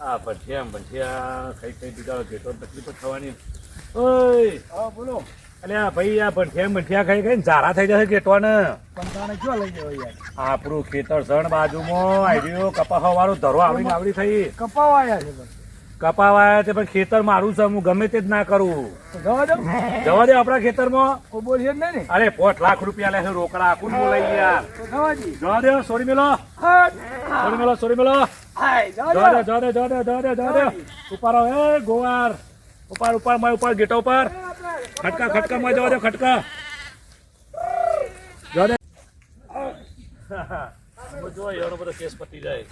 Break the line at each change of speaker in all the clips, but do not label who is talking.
આ ભઠિયા ભઠિયા કઈ કઈ બીજા ઘેટો તકલીફ જ થવાની. ઓય!
હા બોલો.
અલે આ ભાઈ આ ભઠિયા ભઠિયા ખાઈ ખાઈ ઝારા થઈ જશે ઘેટવાને
પણ તાણે ક્યાં લઈ ગયો યાર?
આપણું ખેતર સણ બાજુમાં આવ્યો કપાવા વાળો ધરો આવડી આવડી થઈ.
કપાવા આવ્યા છે બસ
કપાવા તે પણ ખેતર મારું છે હું ગમે તે જ ના કરું.
જવા દો.
જવા દે આપણા ખેતરમાં.
કોઈ બોલશે જ નહીં
અરે પોઠ લાખ રૂપિયા લેશે રોકડા આખું બોલાઈ યાર.
તો જવા દી.
સોરી મેલો. સોરી મેલો સોરી મેલો.
જવા
જવા
દો
જવા દે જવા દે જવા દે જવા દે. ઉપાડો એ ગોવાર. ઉપાડ ઉપાડમાં ઉપર ગેટો ઉપર ખટકા ખટકા માં જવા દે ખટકા. જવા દે. જો એનો બધો કેસ પતી જાય.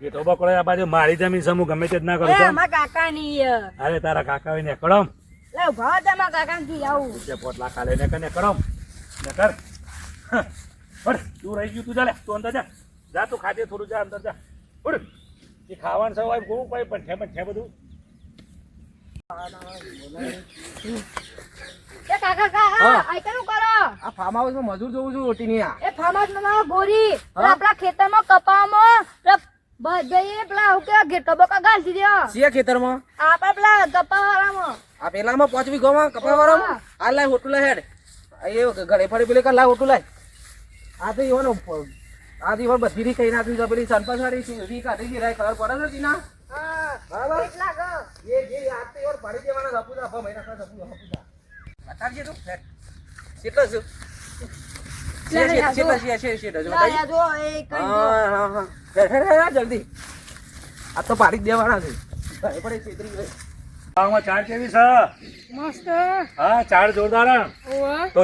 ગેટો બકડો આ બાજુ મારી જમીન છે હું ગમે તે જ ના કરું છું. અરે તારા કાકા હોય ને કડમ રૂપિયા પોટ લાખ આલે ને કને કડમ ને કર તું રહી ગયું તું ચાલે તું અંદર જા. જા તું ખાજે થોડું જા અંદર જા. ઉડ એ ખાવાનું સવાય બહુ પણ છે પણ છે બધું.
આ ફાર્મ હાઉસમાં મજૂર જોઉં છું ઓટીની આ.
ગોરી આપણા ખેતરમાં કપામાં પેલા પેલા હું કેવા ઘેટો બકા દીધો
સિયા ખેતરમાં?
આપડે પેલા કપા વાળામાં
આ પેલામાં પાંચ વીઘોમાં કપા વાળામાં આ લાય હોટું લાય હેડ. આ એ ઘરે ફરી પેલે કર લાય હોટું લાય. આ તો ઈવાનો આ તો ઈવન બધી રી કઈ નાખી છે. પેલી સંપા સાડી રી કાઢી રાય ખબર પડે છે તીના બરાબર?
કેટલા ગો.
એ જે યાદ તો ઈવન પાડી દેવાના સપુદા હો મહિના કા સપુદા સપુદા જલ્દી. આ તો પાડી દેવાના છે.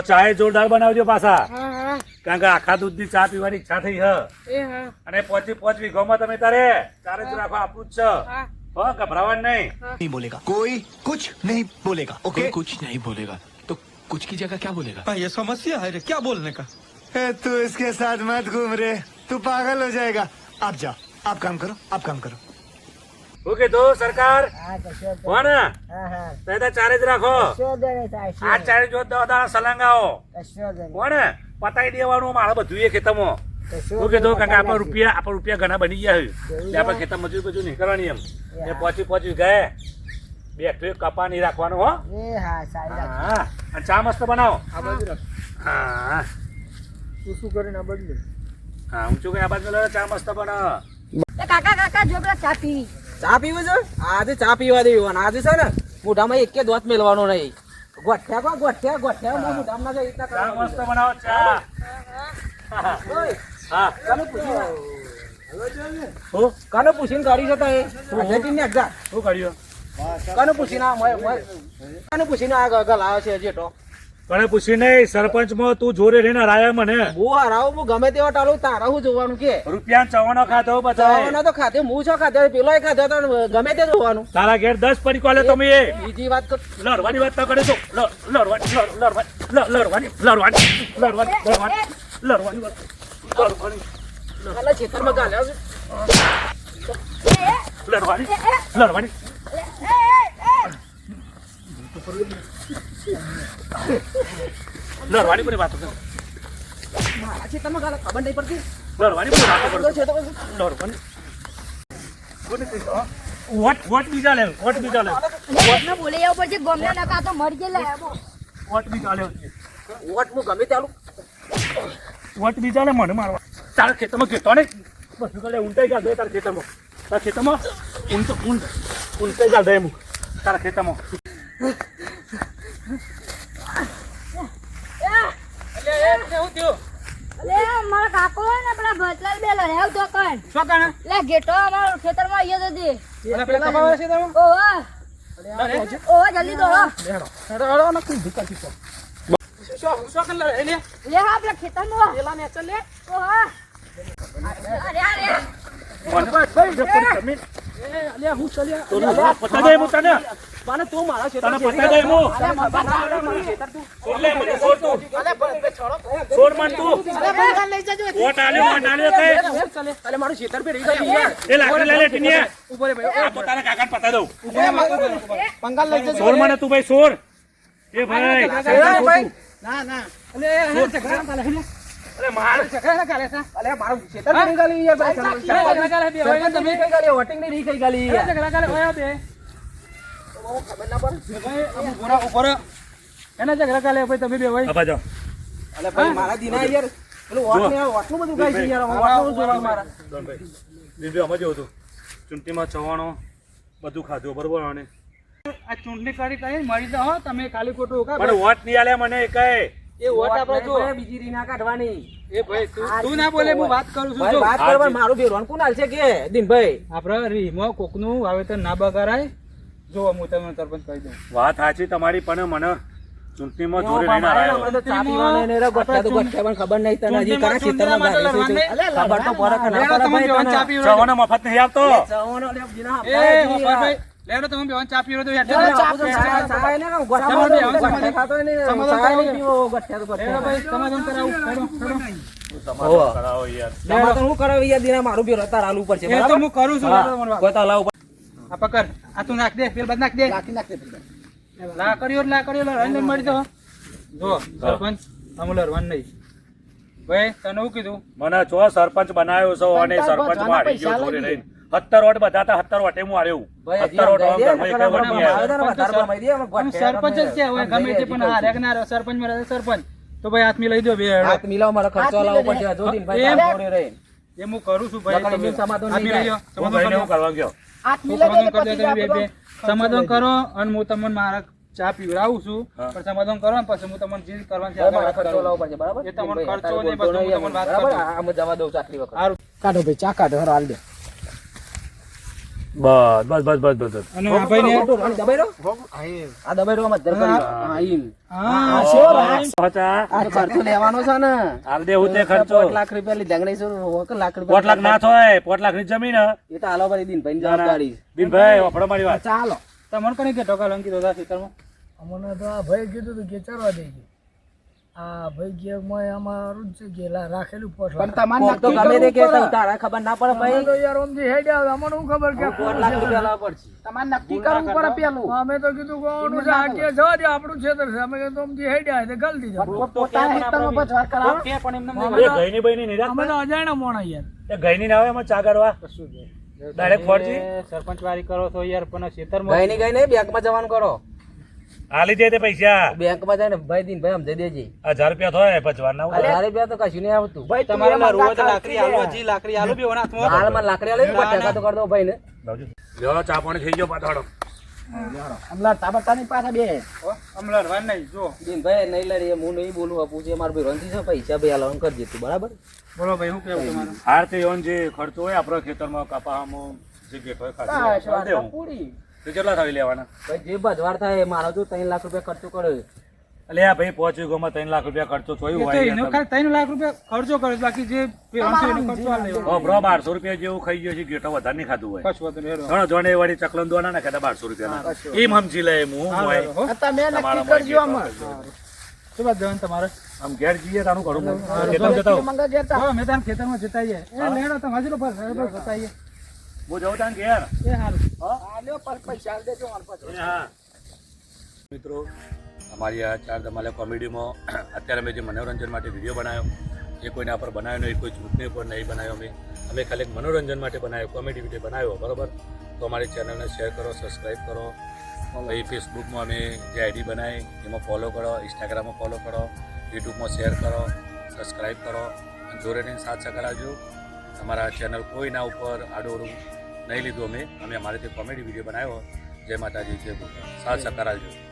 ચાય જોરદાર બનાવજો પાછા. કારણ કે આખા દૂધની ચા પીવાની ઈચ્છા થઈ હ. અને પોચી પોચવી ગમે તમે તારે ચારે જ રાખો આપણું જ છે. ગભરાવાનું નહીં.
બોલેગા. કોઈ કુછ નહીં બોલેગા. ઓકે? કુછ નહીં બોલેગા. कुछ की जगह क्या बोलेगा
हाँ, ये समस्या है रे क्या बोलने का
तू इसके साथ मत घूम रे तू पागल हो जाएगा आप जाओ आप काम करो आप काम करो
શું કીધું સરકાર
હા કશો
કોણ
હા હા
તો તો ચારે જ રાખો
કશો દરે થાય
આ ચારે જો દસ દાડા સલાંગાઓ
કશો દરે
કોણ પતાઈ દેવાનું મારે બધું એ ખેતરમાં
કશો
શું કીધું કારણ કે આપણે રૂપિયા આપણે રૂપિયા ઘણા બની ગયા છે એટલે આપણે ખેતર મજૂરી બધું નહીં કરવાની એમ એ પહોંચી પહોંચી ગયા બે તો કપાની રાખવાનું હો.
એ હા સારી
હા અને ચા મસ્ત બનાવો.
આ બાજુ રાખ.
હા.
તું શું કરીને આ બાજુ
હા ઊંચું કઈ આ બાજુ લો, ચા મસ્ત બનાવો
કાકા કાકા જો પેલા ચા પીવી.
ચા પીવું છે? આજે ચા પીવા દેવી અને આજે છે ને મોઢામાં એક કે દોત મેલવાનો નહીં ગોઠ્યા કો ગોઠ્યા ગોઠ્યા મો મોઢામાં ના જાય એટલા
ચા મસ્ત બનાવો ચા.
હા
હા.
કાને પૂછ્યું
શું
કાને પૂછીને આધેથી ને અગજા
શું કર્યું
કાને પૂછીને આ મોય મોય કાને પૂછીને આ ગલ આવ્યો છે જેટો
કને પૂછીને નહીં સરપંચમાં તું જોરે રહીને રાયા મને.
હું હરાવ હું ગમે તેવા ટાળું તારા હું જોવાનું કે?
રૂપિયા ચવાનો ખાધો બધા
ચાવના તો ખાતે હું છો ખાધે? પેલો ખાધો તો ગમે તે જોવાનું.
તારા ઘેર દસ પડી કોલે તમે એ.
બીજી વાત કર
લડવાની વાત તો કરે તો. લ- લડવાની લડ- લડવાની લ- લડવાની લડવાની લડવાની લડવાની લડવાની લડવાની. લડવાની લડવાની લડવાની બધી વાતો કરે.
મારા ખેતરમાં ગાલ્યા ખબર નહીં પડતી.
લડવાની બધી વાતો કરે.
છે તો
લડવાની કોને કહીશ, હો? વોટ વોટ બીજા લે વોટ બીજા લે
ગોમને બોલી જવું પડશે ગોમને નકા તો મરી ગયેલા
વોટ બીજા લે
વોટ હું ગમે આલું.
વોટ બીજા લે મને મારવા. તારા ખેતરમાં ખેતો ને? બસ કાલે ઊંટાઈ ગયા દે તારા ખેતરમાં. તારા ખેતરમાં? ઊંટ ઊંટ ઊંટાઈ ગયા દે એમ તારા ખેતરમાં
અલે મારા મને તો
ભાઈ. સોર
એ
ભાઈ. ના
ના. મારા મારું. યાર ભાઈ ના
અરે
કાલે મારું નહીં ગાલી યાર ભાઈ તમે બે હોય વોટિંગની નહીં કઈ ગાલી યાર. બહુ ખબર ના પડે.
અબા જો
અલે ભાઈ મારા દીના યાર. પેલું વોટ ને વોટનું બધું ગાય છે યાર વોટનું જોવાનું મારા.
ભાઈ બીજું અમે જેવું હતું. ચૂંટણીમાં ચવાણો બધું ખાધું બરોબર અને
આ ચૂંટણી કરી કઈ મળી જાઓ તમે ખાલી ખોટું
પણ વોટ નહીં આલે મને કઈ
એ વોટ આપણે જો
બીજી રીના કાઢવાની.
એ ભાઈ તું તું ના બોલે હું વાત કરું છું જો.
વાત કરો પણ મારું બેરોન કોણ હાલશે કે? દિનભાઈ.
આપણે રીમો કોકનું વાવેતર ના બગારાય જો હું તમને તરફ કહી દઉં.
વાત સાચી તમારી પણ મને ચૂંટણીમાં જોડે
મારે
લઈને આવ્યો.
હમણાં તો ચા પીવાના ને એરા ગોઠિયા તો ગોઠિયા પણ ખબર નહીં તને હજી કયા ખેતરમાં ખબર તો ના
મફત નહીં
એ
હપ્તા
લેવડો તમે બેવાન ચા પીરો તો યાર.
ચા ચા- ચા એને કાં ગોઠિયા
સમાધાન
તો
સમાધાન
ગોઠિયા ખાતો નહીં,
સમાધાન
ચા. નહીં પીવો, ગોઠિયા તો ગોઠિયા.
ભાઈ, સમાધાન કરાવું. હેડો,
મારું
કરું છું મને વાત.
કોઈ તો હલાવવું
આ પકડ. આ તું નાખ દે પેલ બાદ નાખ દે. લાકડીઓ લાકડીઓ લઈને મળી જાઓ. જો સરપંચ અમે લડવાનું નહીં. ભાઈ તને શું કીધું?
મને ચો સરપંચ બનાવ્યો છો અને સરપંચમાં સત્તર વોટ બધા હતા સત્તર વોટે હું
ભાઈ,
વોટ વોટ આવ્યો.
વધારે વધારે બનાવી દે, આમ
હું
ગોઠિયા
સરપંચ જ છે હવે ગમે તે પણ હારે રેગનાર સરપંચમાં સરપંચ તો ભાઈ હાથ લઈ દો બે
હાથ મિલાવ મારો ખર્ચો લાવો પડશે જો દિનભાઈ
એમ.
તારા જોડે
એ હું કરું છું ભાઈ તમે
સમાધાન
હાથ
નહીં થાય.
દો.
હું
સમાધાન
હું કરવા ગયો
કરી દો બે બે. સમાધાન કરો અને હું તમને મારા ચા પીવડાવું છું. પણ સમાધાન કરો ને પછી હું તમને જે કરવાનું છે
મારા ખર્ચો. લાવવો પડશે બરાબર
એ તમારો ખર્ચો ને બધું હું તમને વાત કરું.
આ હું જવા દઉં છું આટલી વખત કાઢો ભાઈ ચા કાઢો હરો હાલ દે
બસ બસ બસ બસ બસ
અને આ ભાઈને
દબાઈ રહ્યો આ દબાઈ રહ્યો મત કરી હા. ઈમ.
હા
પચા
આ ખર્ચો લેવાનો છે ને.
હાલ દે હું તે ખર્ચો.
પાંચ લાખ રૂપિયા લી ગણી શું? વખત લાખ રૂપિયા
પોટ લાખ ના થાય પોટ લાખની જમીન
એ તો હાલો ભાઈ દિનભાઈ ની જવાબદારી
દિનભાઈ વાપરો મારી વાત.
ચાલો.
તમને કોને કે ટોકા લંકી દો ખેતરમાં
અમને તો આ ભાઈ કીધું તો કે ચારવા ગયું આ ભાઈ કે અમારું જ છે રાખેલું પોટ
પણ તમારે તો ગમે તે કે તારા ખબર ના પડે ભાઈ.
તો યાર ઓમથી હેડ્યા આવે અમને શું ખબર કે
પાંચ લાખ રૂપિયા લાવવા પડશે તમારે નક્કી કરવું પડે પેલું.
અમે તો કીધું કોણ છે આ કે જવા દે આપણું ક્ષેત્ર છે. અમે કીધું ઓમથી હેડ્યા એટલે ગલ દીધા
પોતાના હેક્ટરમાં પચવાટ કરાવો?
કે પણ એમને
એ ગઈની બઈની નિરાશ
અમે તો અજાણ્યા મોણા યાર.
એ ગઈની ના આવે એમાં ચા કરવા? ડાયરેક્ટ ફોડજી?
સરપંચ વારી કરો તો યાર પણ ખેતરમાં
ગઈ ની ગઈ નહીં બેંકમાં જવાનું કરો.
આલી જાય તે પૈસા.
બેંકમાં જઈને ભાઈ દિનભાઈ સમજાઈ દેજે.
હજાર રૂપિયા થાય પચવાના
હજાર રૂપિયા તો કશું નહીં આવતું. ભાઈ
તમારે માં રોજ લાકડી આલો હજી લાકડી આલો બે હાથમાં.
હાલમાં લાકડી લઈને ટકા તો કર દો ભાઈ ને
લ્યો ચા પાણી થઈ ગયો પાછળ
હમણાં તાબડતાની પાછા બે.
અમલાર વાન નહીં જો.
દિનભાઈ નહીં લડી હું નહીં બોલું આપું છે મારું ભાઈ છે પૈસા ભાઈ આલો કરજે તું બરાબર?
બોલો ભાઈ હું કેવું તમારું?
આરતી યોન જે ખર્ચો હોય આપણો ખેતરમાં કપામાં જે ખાસી હોય,
પૂરી.
તો કેટલા થાવી લેવાના?
ભાઈ જે ભજવાર થાય મારો જો ત્રણ લાખ રૂપિયા ખર્ચો કર્યો
આ ભાઈ પહોંચ્યું વીઘોમાં ત્રણ લાખ રૂપિયા ખર્ચો થયું હોય
એનો ખાલી ત્રણ લાખ રૂપિયા ખર્ચો કર્યો બાકી જે ખર્ચો
બ્રો બારસો રૂપિયા જેવું ખાઈ ગયો છે ગેટો વધારે નહીં ખાધું હોય. ઘણો જોડે વાળી ચકલન દોના નાખ્યા ખાતા બારસો રૂપિયા એમ સમજી લે એમ હું હોય. તમારા
શું વાત જવાનું તમારે?
આમ ઘેર જઈએ તારું ઘણું ખેતર જતા.
હો, મેં તારા ખેતરમાં જતા આવીએ. લેણો લેડો તમે હજુ પર હેડો, જતા આવીએ.
હું જાઉં તાન ઘેર?
એ હારું.
મિત્રો અમારી આ ચાર ધમાલે કોમેડીમાં અત્યારે અમે જે મનોરંજન માટે વીડિયો બનાવ્યો એ કોઈના પર બનાવ્યો નહીં કોઈ જૂથની પર નહીં બનાવ્યો અમે. અમે ખાલી મનોરંજન માટે બનાવ્યો કોમેડી વીડિયો બનાવ્યો બરાબર? તો અમારી ચેનલને શેર કરો સબસ્ક્રાઈબ કરો. પછી ફેસબુકમાં અમે જે આઈડી બનાવી એમાં ફોલો કરો ઇન્સ્ટાગ્રામમાં ફોલો કરો યુટ્યુબમાં શેર કરો સબસ્ક્રાઈબ કરો. અને જોડે રહીને સાથ સકારાજો અમારા ચેનલ કોઈના ઉપર આડોડું નહીં લીધું અમે. અમે અમારે તે કોમેડી વીડિયો બનાવ્યો, જય માતાજી, જય ભૂત સકારાલ સકારાજો